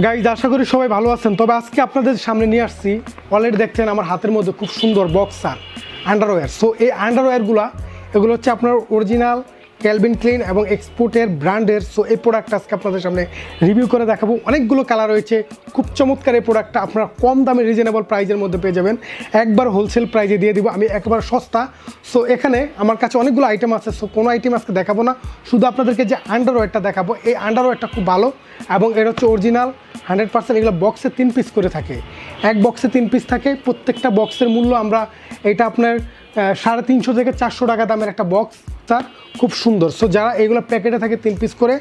Guys আশা করি সবাই ভালো আছেন। তবে আজকে আপনাদের সামনে নিয়ে আসছি। অলরেডি দেখছেন, আমার হাতের মধ্যে খুব সুন্দর বক্সার আন্ডারওয়্যার সো এই আন্ডারওয়্যারগুলো এগুলো হচ্ছে আপনার অরিজিনাল ক্যালভিন ক্লিন এবং এক্সপোর্টের ব্র্যান্ডের। সো এই প্রোডাক্ট আজকে আপনাদের সামনে রিভিউ করে দেখাবো। অনেকগুলো কালার রয়েছে। খুব চমৎকার এই প্রোডাক্টটা আপনারা কম দামে রিজনেবল প্রাইজের মধ্যে পেয়ে যাবেন। একবার হোলসেল প্রাইজে দিয়ে দিব। আমি একবার সস্তা। সো এখানে আমার কাছে অনেকগুলো আইটেম আছে। সো কোনো আইটেম আজকে দেখাবো না। শুধু আপনাদেরকে যে আন্ডারওয়্যারটা দেখাবো, এই আন্ডারওয়্যারটা খুব ভালো এবং এটা হচ্ছে অরিজিনাল হান্ড্রেড পার্সেন্ট এগুলো বক্সে তিন পিস করে থাকে। এক বক্সে তিন পিস থাকে। প্রত্যেকটা বক্সের মূল্য আমরা এটা আপনার সাড়ে তিনশো থেকে চারশো টাকা দামের একটা বক্স তার খুব সুন্দর। সো যারা এগুলো প্যাকেটে থাকে তিন পিস করে,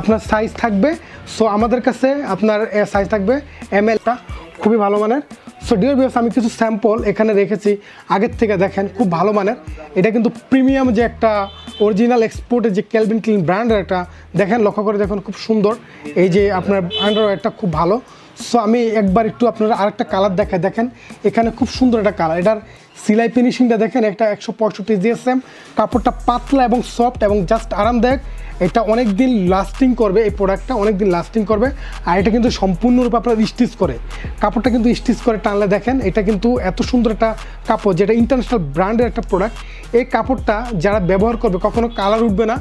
আপনার সাইজ থাকবে। সো আমাদের কাছে আপনার সাইজ থাকবে এম এলটা খুবই ভালো মানের। সো ডিয়ার বিয়ার্স আমি কিছু স্যাম্পল এখানে রেখেছি। আগের থেকে দেখেন, খুব ভালো মানের। এটা কিন্তু প্রিমিয়াম যে একটা অরিজিনাল এক্সপোর্টের যে ক্যালভিন ক্লিন ব্র্যান্ডের একটা, দেখেন লক্ষ্য করে দেখুন, খুব সুন্দর। এই যে আপনার আন্ডারওয়্যারটা খুব ভালো। সো আমি একবার একটু আপনারা আরেকটা কালার দেখাই। দেখেন, এখানে খুব সুন্দর একটা কালার এটার সিলাই ফিনিশিংটা দেখেন, একটা একশো পঁয়ষট্টি জিএসএম কাপড়টা পাতলা এবং সফট এবং জাস্ট আরামদায়ক। এটা অনেক দিন লাস্টিং করবে, এই প্রোডাক্টটা অনেক দিন লাস্টিং করবে। আর এটা কিন্তু সম্পূর্ণরূপে আপনার স্টিচ করে। কাপড়টা কিন্তু স্টিচ করে টানলে দেখেন, এটা কিন্তু এত সুন্দর একটা কাপড়, যেটা ইন্টারন্যাশনাল ব্র্যান্ডের একটা প্রোডাক্ট এই কাপড়টা যারা ব্যবহার করবে, কখনো কালার উঠবে না।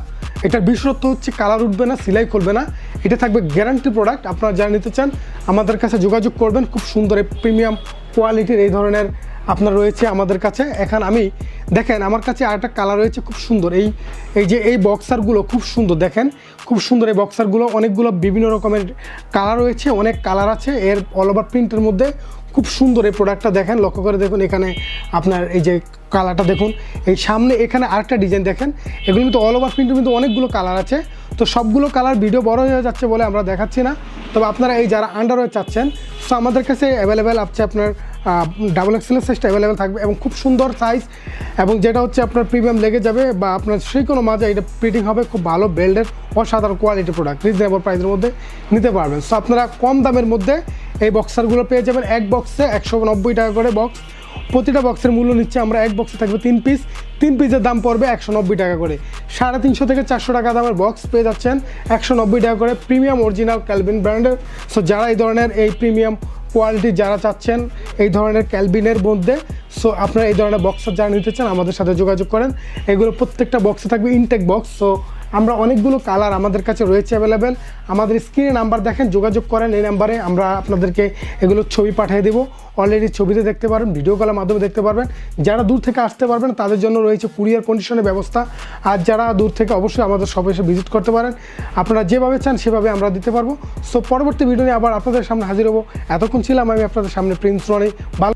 এটার বিশেষত্ব হচ্ছে কালার উঠবে না, সেলাই করবে না। এটা থাকবে গ্যারান্টি প্রোডাক্ট আপনারা যারা নিতে চান, আমাদের কাছে যোগাযোগ করবেন। খুব সুন্দর প্রিমিয়াম কোয়ালিটির এই ধরনের আপনার রয়েছে আমাদের কাছে। এখন আমি, দেখেন, আমার কাছে আরেকটা কালার রয়েছে খুব সুন্দর। এই এই যে এই বক্সারগুলো খুব সুন্দর, দেখেন, খুব সুন্দর এই বক্সারগুলো অনেকগুলো বিভিন্ন রকমের কালার রয়েছে, অনেক কালার আছে। এর অল ওভার প্রিন্টের মধ্যে খুব সুন্দর এই প্রোডাক্টটা দেখেন। লক্ষ্য করে দেখুন, এখানে আপনার এই যে কালারটা দেখুন। এই সামনে এখানে আরেকটা ডিজাইন দেখেন। এগুলো কিন্তু অল ওভার প্রিন্টের কিন্তু অনেকগুলো কালার আছে। তো সবগুলো কালার ভিডিও বড় হয়ে যাচ্ছে বলে আমরা দেখাচ্ছি না। তবে আপনারা এই যারা আন্ডারওয়্যার চাচ্ছেন সো আমাদের কাছে অ্যাভেলেবেল আছে আপনার ডাবল এক্সেলের সাইজটা অ্যাভেলেবেল থাকবে এবং খুব সুন্দর সাইজ এবং যেটা হচ্ছে আপনার প্রিমিয়াম লেগে যাবে বা আপনার সেই কোনো মাঝে এটা প্রিন্টিং হবে, খুব ভালো বেল্ডের অসাধারণ কোয়ালিটি প্রোডাক্ট রিজনেবল প্রাইসের মধ্যে নিতে পারবেন। সো আপনারা কম দামের মধ্যে এই বক্সারগুলো পেয়ে যাবেন। এক বক্সে একশো নব্বই টাকা করে বক্স প্রতিটা বক্সের মূল্য নিচ্ছে আমরা এক বক্সে থাকবে তিন পিস তিন পিসের দাম পড়বে একশো নব্বই টাকা করে। সাড়ে তিনশো থেকে চারশো টাকা দামের বক্স পেয়ে যাচ্ছেন একশো নব্বই টাকা করে প্রিমিয়াম অরিজিনাল ক্যালভিন ব্র্যান্ডের সো যারা এই ধরনের এই প্রিমিয়াম কোয়ালিটি যারা চাচ্ছেন, এই ধরনের ক্যালভিনের মধ্যে সো আপনারা এই ধরনের বক্সার যারা নিতে চান, আমাদের সাথে যোগাযোগ করেন। এগুলো প্রত্যেকটা বক্সে থাকবে ইনটেক বক্স সো আমরা অনেকগুলো কালার আমাদের কাছে রয়েছে অ্যাভেলেবেল আমাদের স্ক্রিনে নাম্বার দেখেন, যোগাযোগ করেন, এই নাম্বারে আমরা আপনাদেরকে এগুলো ছবি পাঠিয়ে দেবো। অলরেডি ছবিতে দেখতে পারবেন ভিডিও কলের মাধ্যমে দেখতে পারবেন। যারা দূর থেকে আসতে পারবেন, তাদের জন্য রয়েছে কুরিয়ার কন্ডিশনের ব্যবস্থা। আর যারা দূর থেকে অবশ্যই আমাদের সব এসে ভিজিট করতে পারেন, আপনারা যেভাবে চান সেভাবে আমরা দিতে পারব। সো পরবর্তী ভিডিও নিয়ে আবার আপনাদের সামনে হাজির হব। এতক্ষণ ছিলাম আমি আপনাদের সামনে প্রিন্স রনি ভালো